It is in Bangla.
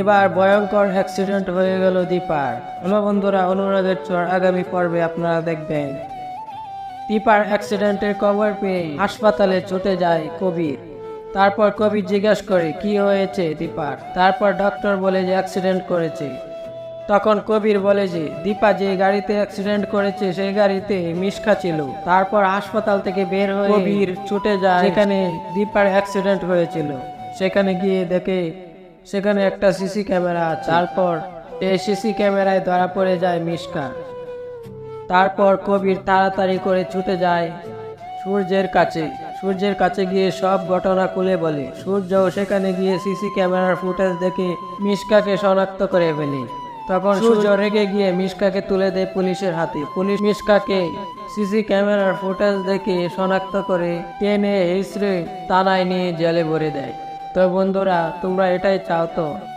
এবার ভয়ঙ্কর অ্যাক্সিডেন্ট হয়ে গেল দীপার। হলো বন্ধুরা অনুরাগের চর আগামী পর্বে আপনারা দেখবেন। দীপার অ্যাক্সিডেন্টের খবর পেয়ে হাসপাতালে ছুটে যায় কবির। তারপর কবির জিজ্ঞেস করে কি হয়েছে দীপার? তারপর ডক্টর বলে যে অ্যাক্সিডেন্ট করেছে। তখন কবির বলে যে দীপা যে গাড়িতে অ্যাক্সিডেন্ট করেছে সেই গাড়িতে মিশকা ছিল। তারপর হাসপাতাল থেকে বের হয়ে কবির ছুটে যায়। সেখানে দীপার অ্যাক্সিডেন্ট হয়েছিল সেখানে গিয়ে দেখে সেখানে একটা সিসি ক্যামেরা আছে। তারপর এই সিসি ক্যামেরায় ধরা পড়ে যায় মিশকা তারপর কবির তাড়াতাড়ি করে ছুটে যায় সূর্যের কাছে। সূর্যের কাছে গিয়ে সব ঘটনা খুলে বলে। সূর্যও সেখানে গিয়ে সিসি ক্যামেরার ফুটেজ দেখে মিশকাকে শনাক্ত করে ফেলে। তখন সূর্য রেগে গিয়ে মিশকাকে তুলে দেয় পুলিশের হাতে। পুলিশ মিশকাকে সিসি ক্যামেরার ফুটেজ দেখে শনাক্ত করে টেনে হিসড়ে তানায় নিয়ে জেলে ভরে দেয়। তো বন্ধুরা তোমরা এটাই চাও তো?